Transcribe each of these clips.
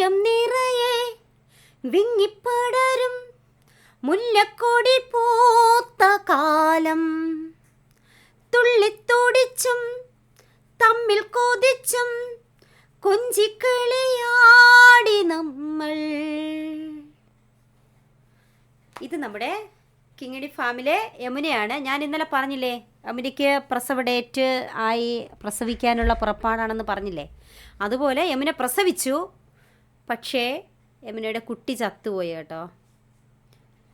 മുറ്റം നിറയെ വിങ്ങിപ്പടരും മുല്ലക്കൊടി പൂത്ത കാലം. തുള്ളിത്തൊടിച്ചും തമ്മിൽ കൊതിച്ചും കൊഞ്ചിക്കളിയാടി നമ്മൾ. ഇത് നമ്മുടെ കിങ്ങിണി ഫാമിലെ യമുനയാണ്. ഞാൻ ഇന്നലെ പറഞ്ഞില്ലേ യമുനയ്ക്ക് പ്രസവ ഡേറ്റ് ആയി പ്രസവിക്കാനുള്ള പുറപ്പാടാണെന്ന് പറഞ്ഞില്ലേ? അതുപോലെ യമുന പ്രസവിച്ചു. പക്ഷേ യമുനയുടെ കുട്ടി ചത്തുപോയി കേട്ടോ.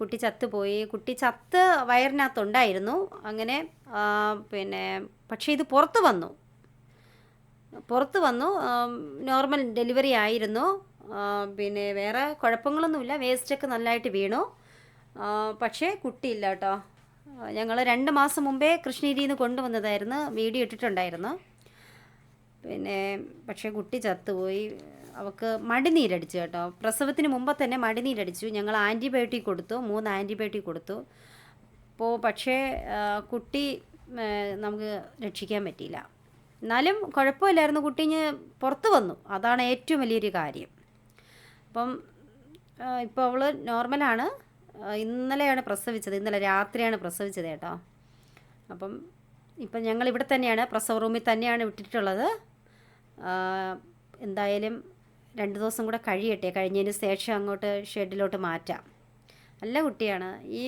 കുട്ടി ചത്തുപോയി. കുട്ടി ചത്ത് വയറിനകത്തുണ്ടായിരുന്നു. അങ്ങനെ പിന്നെ പക്ഷേ ഇത് പുറത്ത് വന്നു. പുറത്ത് വന്നു. നോർമൽ ഡെലിവറി ആയിരുന്നു. പിന്നെ വേറെ കുഴപ്പങ്ങളൊന്നുമില്ല. വേസ്റ്റൊക്കെ നല്ലതായിട്ട് വീണു. പക്ഷേ കുട്ടിയില്ല കേട്ടോ. ഞങ്ങൾ രണ്ട് മാസം മുമ്പേ കൃഷ്ണഗിരിയിൽ നിന്ന് കൊണ്ടുവന്നതായിരുന്നു. വീഡിയോ ഇട്ടിട്ടുണ്ടായിരുന്നു. പിന്നെ പക്ഷേ കുട്ടി ചത്തുപോയി. അവൾക്ക് മടിനീരടിച്ചു കേട്ടോ. പ്രസവത്തിന് മുമ്പ് തന്നെ മടിനീരടിച്ചു. ഞങ്ങൾ ആന്റിബയോട്ടിക് കൊടുത്തു. മൂന്ന് ആന്റിബയോട്ടിക് കൊടുത്തു. അപ്പോൾ പക്ഷേ കുട്ടി നമുക്ക് രക്ഷിക്കാൻ പറ്റിയില്ല. എന്നാലും കുഴപ്പമില്ലായിരുന്നു. കുട്ടി പുറത്ത് വന്നു. അതാണ് ഏറ്റവും വലിയൊരു കാര്യം. അപ്പം ഇപ്പോൾ അവൾ നോർമലാണ്. ഇന്നലെയാണ് പ്രസവിച്ചത്. ഇന്നലെ രാത്രിയാണ് പ്രസവിച്ചത് കേട്ടോ. അപ്പം ഇപ്പം ഞങ്ങൾ ഇവിടെ തന്നെയാണ്. പ്രസവ റൂമിൽ തന്നെയാണ് വിട്ടിട്ടുള്ളത്. എന്തായാലും രണ്ട് ദിവസം കൂടെ കഴിയട്ടെ. കഴിഞ്ഞതിന് ശേഷം അങ്ങോട്ട് ഷെഡിലോട്ട് മാറ്റാം. നല്ല കുട്ടിയാണ്. ഈ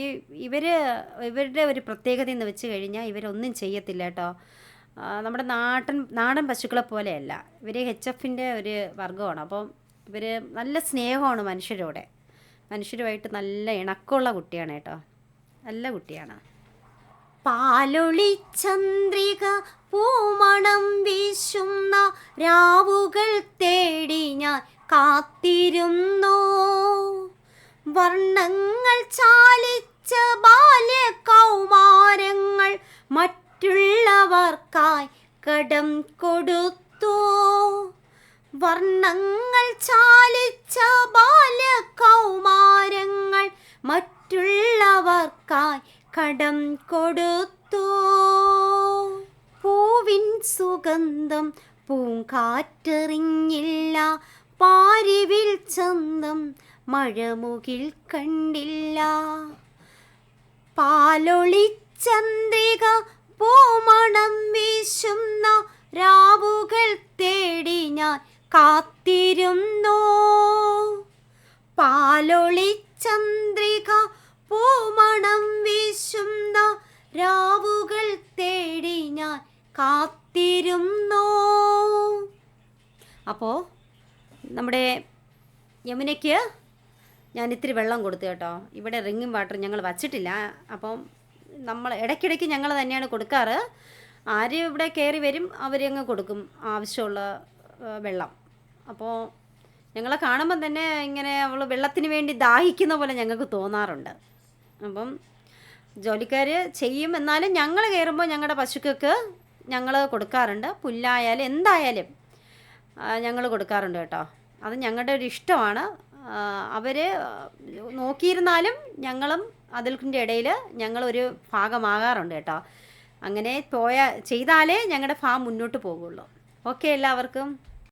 ഇവർ ഇവരുടെ ഒരു പ്രത്യേകത എന്ന് വെച്ച് കഴിഞ്ഞാൽ ഇവരൊന്നും ചെയ്യത്തില്ല കേട്ടോ. നമ്മുടെ നാടൻ നാടൻ പശുക്കളെ പോലെയല്ല. ഇവർ എച്ച് എഫിന്റെ ഒരു വർഗമാണ്. അപ്പം ഇവർ നല്ല സ്നേഹമാണ് മനുഷ്യരോടെ. മനുഷ്യരുമായിട്ട് നല്ല ഇണക്കമുള്ള കുട്ടിയാണ് കേട്ടോ. നല്ല കുട്ടിയാണ്. പാലൊളി ചന്ദ്രിക പൂമണം വീശുന്ന രാവുകൾ തേടി ഞാൻ കാത്തിരുന്നു. വർണങ്ങൾ ചാലിച്ച ബാല്യ കൗമാരങ്ങൾ മറ്റുള്ളവർക്കായി കടം കൊടുത്തു. വർണങ്ങൾ ചാലിച്ച ബാല്യ കൗമാരങ്ങൾ മറ്റുള്ളവർക്കായി കടം കൊടുത്തു. പൂവിൻ സുഗന്ധം പൂങ്കാറ്ററിഞ്ഞില്ല പാരിവിൽ ചന്തം മഴമുകിൽ കണ്ടില്ല. പാലൊളി ചന്ദ്രിക പൂമണം വീശുന്ന രാവുകൾ തേടി ഞാൻ കാത്തിരുന്നു. പാലൊളി ചന്ദ്രിക പൂമണം വീശുന്ന രാവുകൾ തേടി ഞാൻ കാത്തിരുന്നു. അപ്പോൾ നമ്മുടെ യമുനയ്ക്ക് ഞാൻ ഇത്തിരി വെള്ളം കൊടുത്തു കേട്ടോ. ഇവിടെ റിങ്ങും വാട്ടർ ഞങ്ങൾ വച്ചിട്ടില്ല. അപ്പം നമ്മൾ ഇടയ്ക്കിടയ്ക്ക് ഞങ്ങൾ തന്നെയാണ് കൊടുക്കാറ്. ആര് ഇവിടെ കയറി വരും അവരങ്ങ് കൊടുക്കും ആവശ്യമുള്ള വെള്ളം. അപ്പോൾ ഞങ്ങളെ കാണുമ്പം തന്നെ ഇങ്ങനെ അവൾ വെള്ളത്തിന് വേണ്ടി ദാഹിക്കുന്ന പോലെ ഞങ്ങൾക്ക് തോന്നാറുണ്ട്. അപ്പം ജോലിക്കാർ ചെയ്യും. എന്നാലും ഞങ്ങൾ കയറുമ്പോൾ ഞങ്ങളുടെ പശുക്കൾക്ക് ഞങ്ങൾ കൊടുക്കാറുണ്ട്. പുല്ലായാലും എന്തായാലും ഞങ്ങൾ കൊടുക്കാറുണ്ട് കേട്ടോ. അത് ഞങ്ങളുടെ ഒരു ഇഷ്ടമാണ്. അവർ നോക്കിയിരുന്നാലും ഞങ്ങളും അതിൽക്കിന്റെ ഇടയിൽ ഞങ്ങളൊരു ഭാഗമാകാറുണ്ട് കേട്ടോ. അങ്ങനെ പോയ ചെയ്താലേ ഞങ്ങളുടെ ഫാം മുന്നോട്ട് പോകുള്ളൂ. ഓക്കെ എല്ലാവർക്കും.